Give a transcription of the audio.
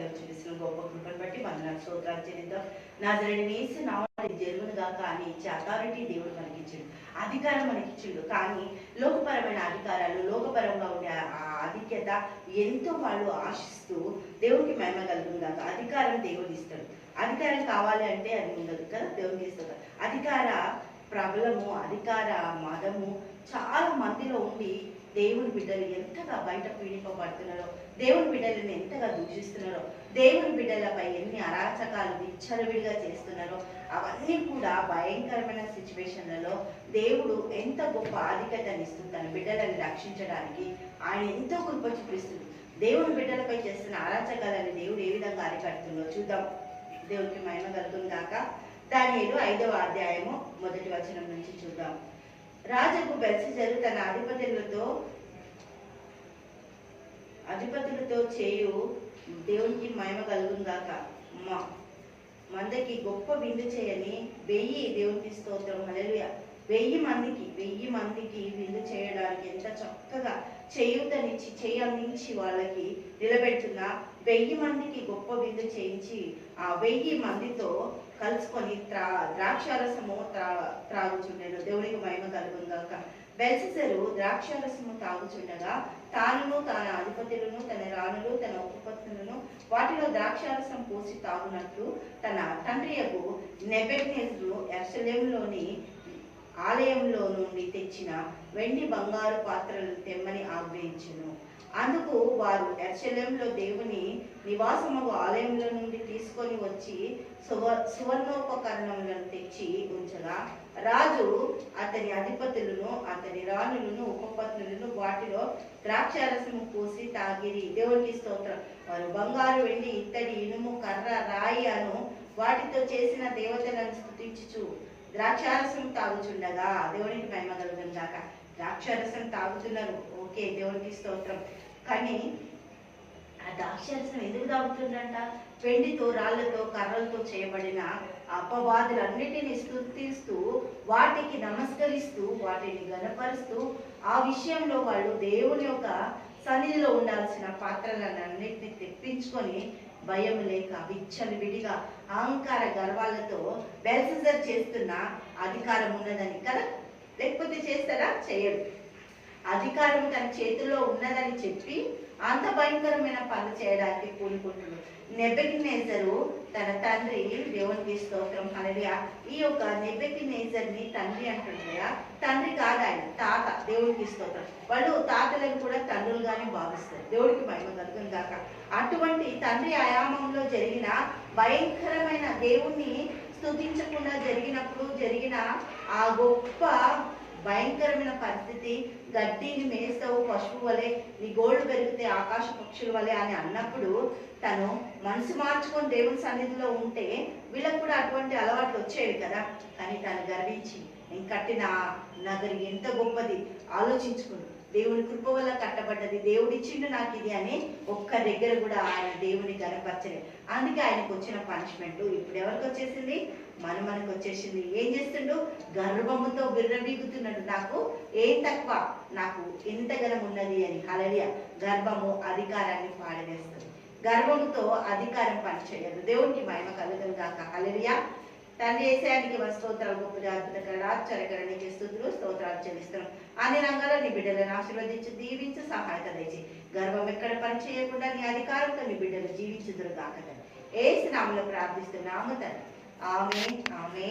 కార్యం చేసిన గొప్ప కృపను బట్టి వందనాలు. స్తోత్రాలు చెల్లిద్దాం నాజరని వేసి జరుగును జరుగునుగా కానీ ఇచ్చే అథారిటీ దేవుడు మనకిచ్చిండు. అధికారం మనకిచ్చిండు. కానీ లోకపరమైన అధికారాలు లోకపరంగా ఉండే ఆ ఆధిక్యత ఎంతో వాళ్ళు ఆశిస్తూ దేవుడికి మహిమ కాక అధికారం దేవుడు ఇస్తాడు. అధికారం కావాలి అంటే అది ఉండదు కదా? దేవుడికి ఇస్తాడు. అధికార ప్రబలము అధికార మందిలో ఉండి దేవుని బిడ్డలు ఎంతగా బయట పీడింపబడుతున్నారో దేవుని బిడ్డలను ఎంతగా దూషిస్తున్నారో దేవుని బిడ్డలపై ఎన్ని అరాచకాలు విచ్చలవిడిగా చేస్తున్నారో అవన్నీ కూడా భయంకరమైన సిచ్యువేషన్లలో దేవుడు ఎంత గొప్ప ఆధిక్యతను ఇస్తుంది తన బిడ్డలని రక్షించడానికి. ఆయన ఎంతో కృప చూపిస్తుంది. దేవుని బిడ్డలపై చేస్తున్న అరాచకాలని దేవుడు ఏ విధంగా అరికడుతుందో చూద్దాం. దేవునికి మహిమ కాక గాక. దానియేలు ఐదవ అధ్యాయము మొదటి వచనం నుంచి చూద్దాం. రాజుకు బెల్సిజరు తన అధిపతులతో అధిపతులతో చేయు దేవునికి మహిమ కలుగుందాక మందకి గొప్ప విందు చేయని వెయ్యి దేవునికి స్తోత్రం. హల్లెలూయా. వెయ్యి మందికి వెయ్యి మందికి విందు చేయడానికి ఎంత చక్కగా చేయూతనిచ్చి చేయి అందించి వాళ్ళకి నిలబెడుతున్న వెయ్యి మందికి గొప్ప విందు చేయించి ఆ వెయ్యి మందితో కలుసుకొని త్రా ద్రాక్షారసము త్రా త్రాగుచుండెను. దేవునికి మహిమ కలుగుందాక బెల్సెసరు ద్రాక్షారసము తాగుచుండగా తానును తన అధిపతులను తన రాణులు తన ఉపపత్నులను వాటిలో ద్రాక్షారసం పోసి తాగునట్లు తన తండ్రి యొక్క నెబెగ్నెజ్ను ఎర్సలేంలోని ఆలయంలో నుండి తెచ్చిన వెండి బంగారు పాత్రలు తెమ్మని ఆగ్రహించును. అందుకు వారు ఎర్షలేంలో దేవుని నివాసము ఆలయంలో నుండి తీసుకొని వచ్చి సువ సువర్ణోపకరణములను తెచ్చి ఉంచగా రాజు అతని అధిపతులను అతని రాణులను ఉపపత్నులను వాటిలో ద్రాక్షారసము పోసి తాగిరి. దేవునికి స్తోత్రం. వారు బంగారు వెండి ఇత్తడి ఇనుము కర్ర రాయి అను వాటితో చేసిన దేవతలను స్థుతించుచు ద్రాక్షారసం తాగుచుండగా దేవునికి మహిమ కలుగుతుంది కాక ద్రాక్షారసం తాగుతున్నారు. ఓకే దేవునికి స్తోత్రం. కానీ ఆ ద్రాక్షారసం ఎందుకు తాగుతుందంట? పెండితో రాళ్ళతో కర్రలతో చేయబడిన అపవాదులన్నిటిని స్థుతిస్తూ వాటికి నమస్కరిస్తూ వాటిని గనపరుస్తూ ఆ విషయంలో వాళ్ళు దేవుని యొక్క సన్నిధిలో ఉండాల్సిన పాత్రలన్నింటినీ తెప్పించుకొని భయం లేక విచ్చలు విడిగా అహంకార గర్వాలతో బెల్సజర్ చేస్తున్న అధికారం ఉన్నదని కదా? లేకపోతే చేస్తారా? చేయడు అధికారం తన చేతిలో ఉన్నదని చెప్పి అంత భయంకరమైన పనులు చేయడానికి పూనుకుంటున్నాడు నెబెకినేజరు తన తండ్రి దేవునికి స్తోత్రం హల్లెలూయా. ఈ యొక్క నెబెకినేజర్ని తండ్రి అంటుండే తండ్రి కాదు ఆయన తాత దేవునికి స్తోత్రం వాళ్ళు తాతలను కూడా తండ్రులుగానే భావిస్తారు. దేవుడికి మహిమ కలుగును గాక. అటువంటి తండ్రి ఆయామంలో జరిగిన భయంకరమైన దేవుణ్ణి స్తుతించకుండా జరిగినప్పుడు జరిగిన ఆ గొప్ప భయంకరమైన పరిస్థితి గడ్డిని మేస్తావు పశువు వలె నీ గోళ్ళు పెరిగితే ఆకాశ పక్షుల వలె అని అన్నప్పుడు తను మనసు మార్చుకొని దేవుని సన్నిధిలో ఉంటే వీళ్ళకు కూడా అటువంటి అలవాట్లు వచ్చేవి కదా. కానీ తను గర్వించి నేను కట్టిన నగరి ఎంత గొప్పది ఆలోచించుకుంటుంది దేవుని కృప వల్ల కట్టబడ్డది. దేవుడి ఇచ్చిండు నాకు ఇది అని ఒక్క దగ్గర కూడా ఆయన దేవుని గనపరచలేదు అందుకే ఆయనకు వచ్చిన పనిష్మెంట్ ఇప్పుడు ఎవరికి వచ్చేసింది? మన మనకు వచ్చేసింది. ఏం చేస్తుండు? గర్వముతో బిర్రబీగుతున్నాడు నాకు ఏం తక్కువ? నాకు ఎంత గనం ఉన్నది అని. హలలియ గర్వము అధికారాన్ని పాడవేస్తుంది. గర్వముతో అధికారం పనిచేయదు. దేవునికి మహిమ కలుగును గాక. హలలియ తండ్రి వేసేయానికి మన స్తోత్రాలు గొప్ప అద్భుతకర నీకు స్థుతులు స్తోత్రాలు చెల్లిస్తున్నాం. అన్ని రంగాల్లో నీ బిడ్డలను ఆశీర్వదించి దీవించి సహాయత దయచి. గర్వం ఎక్కడ పని చేయకుండా నీ అధికారంతో నీ బిడ్డలు జీవించుదురు కాక ఏ నామంలో ప్రార్థిస్తున్నాము తండ్రి. ఆమె ఆమె